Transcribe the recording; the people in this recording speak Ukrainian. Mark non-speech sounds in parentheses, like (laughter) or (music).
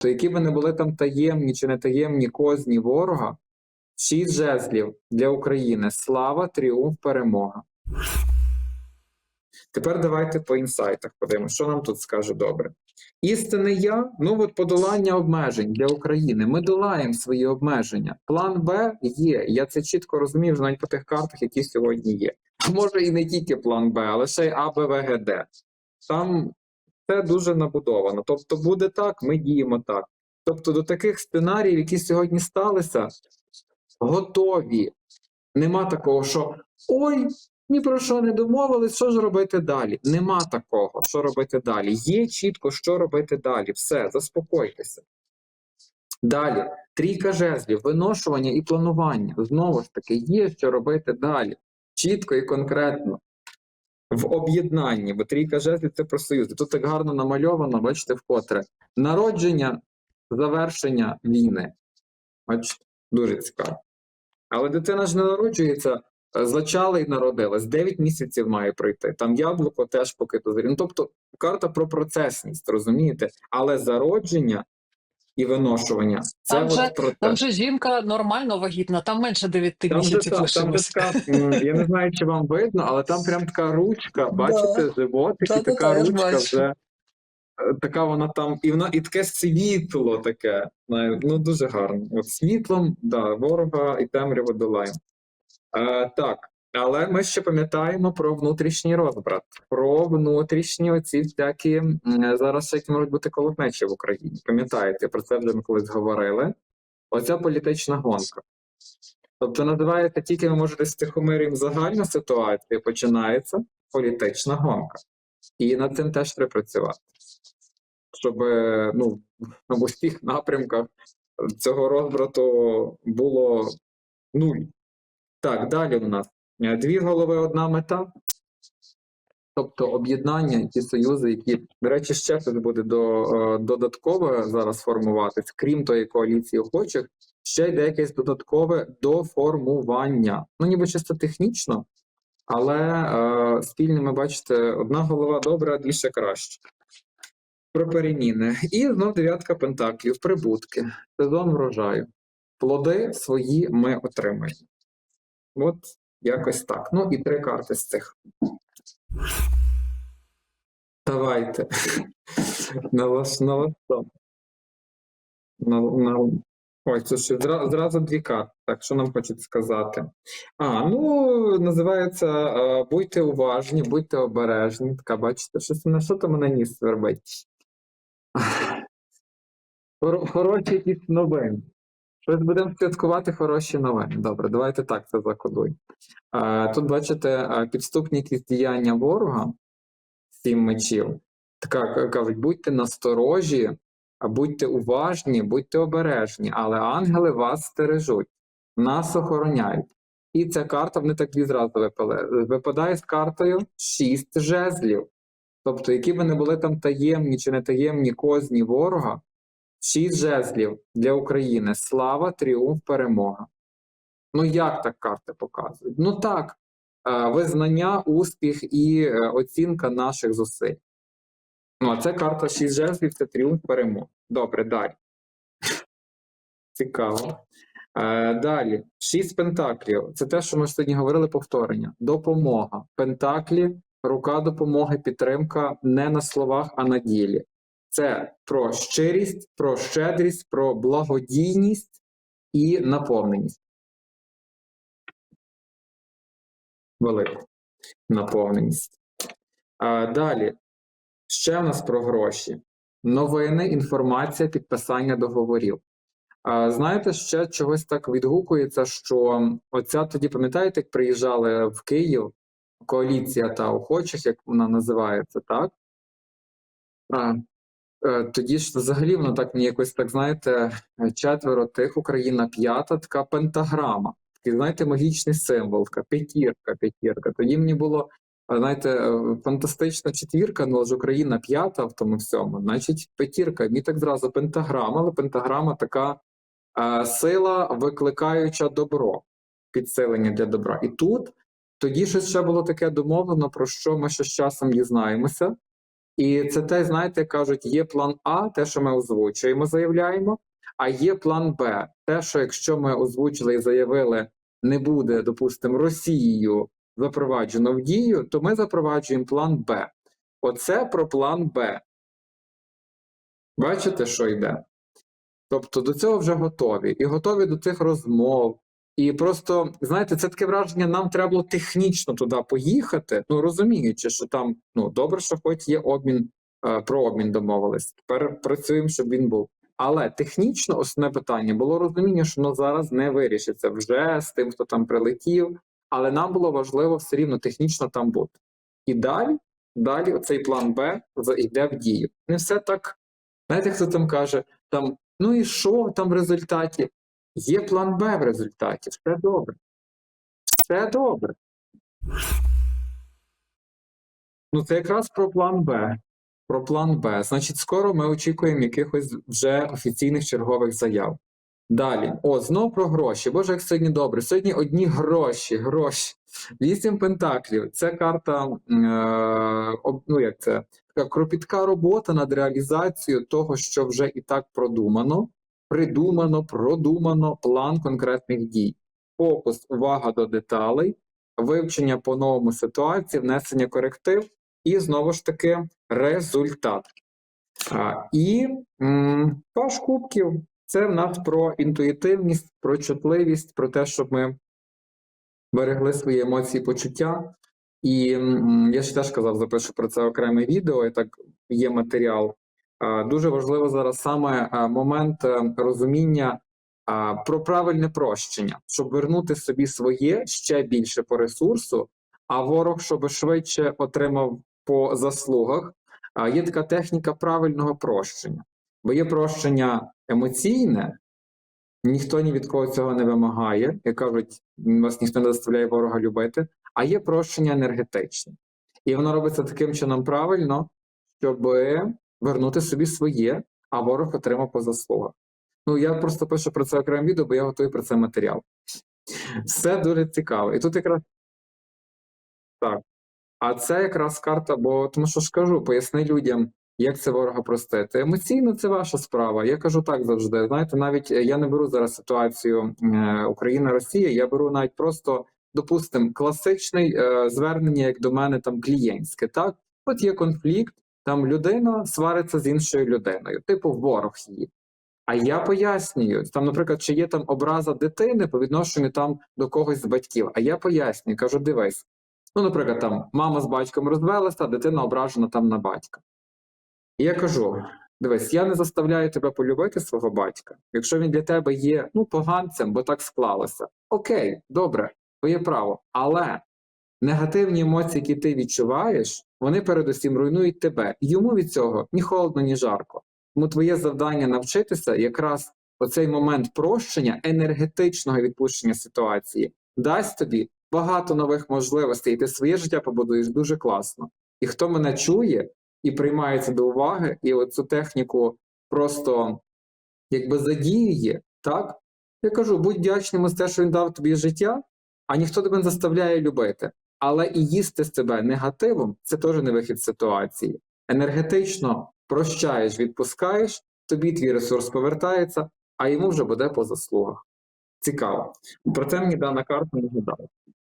то які би не були там таємні чи не таємні козні ворога, шість жезлів для України. Слава, тріумф, перемога. Тепер давайте по інсайтах подивимося, що нам тут скаже добре. Істинне я, ну от подолання обмежень для України. Ми долаємо свої обмеження. План Б є. Я це чітко розумію вже навіть по тих картах, які сьогодні є. Може і не тільки план Б, а лише й А, Б, В, Г, Д. Там це дуже набудовано. Тобто буде так, ми діємо так. Тобто до таких сценаріїв, які сьогодні сталися, готові. Нема такого, що ой, ні про що не домовились, що ж робити далі? Нема такого, що робити далі. Є чітко, що робити далі. Все, заспокойтеся. Далі, трійка жезлів, виношування і планування. Знову ж таки, є що робити далі. Чітко і конкретно. В об'єднанні, бо трійка жезлів це про союз. Тут так гарно намальовано, бачите, вкотре. Народження, завершення війни. Бачите, дуже цікаво. Але дитина ж не народжується, е, зачала і народилась. 9 місяців має пройти. Там яблуко теж поки дозрі. Ну, тобто карта про процесність, розумієте? Але зародження і виношування це Там же- про те. Там же жінка нормально вагітна, там менше 9 Там місяців та- там така, я не знаю, чи вам видно, але там прям така ручка, бачите, животик, і Да-да-да, така я ж ручка вже е, така вона там, і вона і таке світло таке. Ну дуже гарно. От світлом, да, ворога і темряву долаємо. Е, так, але ми ще пам'ятаємо про внутрішній розбрат, про внутрішні оці всякі зараз які можуть бути колотнечі в Україні. Пам'ятаєте, про це вже ми колись говорили. Оця політична гонка. Тобто називається тільки ви можете стихомирім загальну ситуацію, починається політична гонка. І над цим теж треба працювати. Щоб е, ну, в усіх напрямках цього розбрату було нуль. Так, далі у нас дві голови, одна мета. Тобто об'єднання, ті союзи, які, до речі, ще щось буде до, е, додаткове зараз формуватись, крім тої коаліції охочих, ще йде якесь додаткове доформування. Ну, ніби чисто технічно, але е, спільними, бачите, одна голова добра, дві ще краще. Про переміни. І знов дев'ятка пентаклів, прибутки, сезон врожаю. Плоди свої ми отримаємо. От якось так. Ну і три карти з цих. Давайте. На вас на вас? На, на... Ой, це ще зра, зразу дві карти. Так, що нам хочуть сказати? А, ну, називається е, будьте уважні, будьте обережні. Така, бачите, щось на що то мене ніс свербить. (laughs) Хороші якісь новини. Щось будемо святкувати хороші новини. Добре, давайте так це закодуємо. Е, Тут бачите підступні якісь діяння ворога, сім мечів. Така кажуть, будьте насторожі, будьте уважні, будьте обережні, але ангели вас стережуть, нас охороняють. І ця карта вони так відразу випали. Випадає з картою шість жезлів. Тобто, які би не були там таємні чи не таємні козні ворога, шість жезлів для України. Слава, тріумф, перемога. Ну як так карти показують? Ну так, е, визнання, успіх і е, оцінка наших зусиль. Ну, а це карта 6 жезлів, це тріумф перемог. Добре, далі. (laughs) Цікаво. Е, далі, 6 пентаклів. Це те, що ми сьогодні говорили, повторення. Допомога. Пентаклі, рука допомоги, підтримка не на словах, а на ділі. Це про щирість, про щедрість, про благодійність і наповненість. Велику наповненість. А, далі. Ще в нас про гроші. Новини, інформація, підписання договорів. А, знаєте, ще чогось так відгукується, що оця тоді, пам'ятаєте, як приїжджали в Київ коаліція та охочих, як вона називається, так? А, тоді ж взагалі воно так мені якось так, знаєте, четверо тих, Україна п'ята, така пентаграма. Такий, знаєте, магічний символ, така п'ятірка, п'ятірка. Тоді мені було, а, знаєте, е, фантастична четвірка, ну але ж Україна п'ята в тому всьому, значить п'ятірка. Мені так зразу пентаграма, але пентаграма така е, сила, викликаюча добро, підсилення для добра. І тут тоді щось ще було таке домовлено, про що ми ще з часом дізнаємося. І це те, знаєте, кажуть, є план А, те, що ми озвучуємо, заявляємо, а є план Б, те, що якщо ми озвучили і заявили, не буде, допустимо, Росією запроваджено в дію, то ми запроваджуємо план Б. Оце про план Б. Бачите, що йде? Тобто до цього вже готові, і готові до цих розмов. І просто, знаєте, це таке враження, нам треба було технічно туди поїхати, ну розуміючи, що там ну добре, що хоч є обмін, е, про обмін домовились. Тепер працюємо, щоб він був. Але технічно основне питання було розуміння, що воно зараз не вирішиться вже з тим, хто там прилетів. Але нам було важливо все рівно технічно там бути. І далі, далі оцей план Б за- йде в дію. Не все так. Знаєте, хто там каже, там, ну і що там в результаті? Є план Б в результаті, все добре. Все добре. Ну, це якраз про план Б. Про план Б. Значить, скоро ми очікуємо якихось вже офіційних чергових заяв. Далі, о, знов про гроші. Боже, як сьогодні добре. Сьогодні одні гроші, гроші. Вісім пентаклів. Це карта, е, ну як це, така кропітка робота над реалізацією того, що вже і так продумано, придумано, продумано план конкретних дій. Фокус, увага до деталей, вивчення по новому ситуації, внесення коректив і знову ж таки результат. А, і м, паш кубків це в нас про інтуїтивність, про чутливість, про те, щоб ми берегли свої емоції, почуття. І м, я ще теж казав, запишу про це окреме відео, і так є матеріал. А, Дуже важливо зараз саме момент е, розуміння про правильне прощення, щоб вернути собі своє ще більше по ресурсу, а ворог, щоб швидше отримав по заслугах. Є така техніка правильного прощення, бо є прощення емоційне, ніхто ні від кого цього не вимагає, як кажуть, вас ніхто не заставляє ворога любити, а є прощення енергетичне. І воно робиться таким чином правильно, щоб вернути собі своє, а ворог отримав по заслугах. Ну, я просто пишу про це окреме відео, бо я готую про це матеріал. Все дуже цікаво. І тут якраз так. А це якраз карта, бо тому що ж кажу, поясни людям, як це ворога простити. Емоційно це ваша справа. Я кажу так завжди. Знаєте, навіть е, я не беру зараз ситуацію е, Україна-Росія, я беру навіть просто, допустимо, класичний е, звернення, як до мене там клієнтське. Так, от є конфлікт, там людина свариться з іншою людиною, типу ворог її. А я пояснюю, там, наприклад, чи є там образа дитини по відношенню там до когось з батьків. А я пояснюю, кажу, дивись. Ну, наприклад, там мама з батьком розвелася, а дитина ображена там на батька. І я кажу: дивись, я не заставляю тебе полюбити свого батька, якщо він для тебе є ну, поганцем, бо так склалося. Окей, добре, твоє право. Але негативні емоції, які ти відчуваєш, вони передусім руйнують тебе. І Йому від цього ні холодно, ні жарко. Тому твоє завдання навчитися якраз оцей момент прощення, енергетичного відпущення ситуації, дасть тобі багато нових можливостей, і ти своє життя побудуєш дуже класно. І хто мене чує і приймається до уваги, і оцю техніку просто якби задіює, так? Я кажу, будь вдячним за те, що він дав тобі життя, а ніхто тебе не заставляє любити. Але і їсти себе негативом це теж не вихід з ситуації. Енергетично прощаєш, відпускаєш, тобі твій ресурс повертається, а йому вже буде по заслугах. Цікаво. Про це мені дана карта нагадала.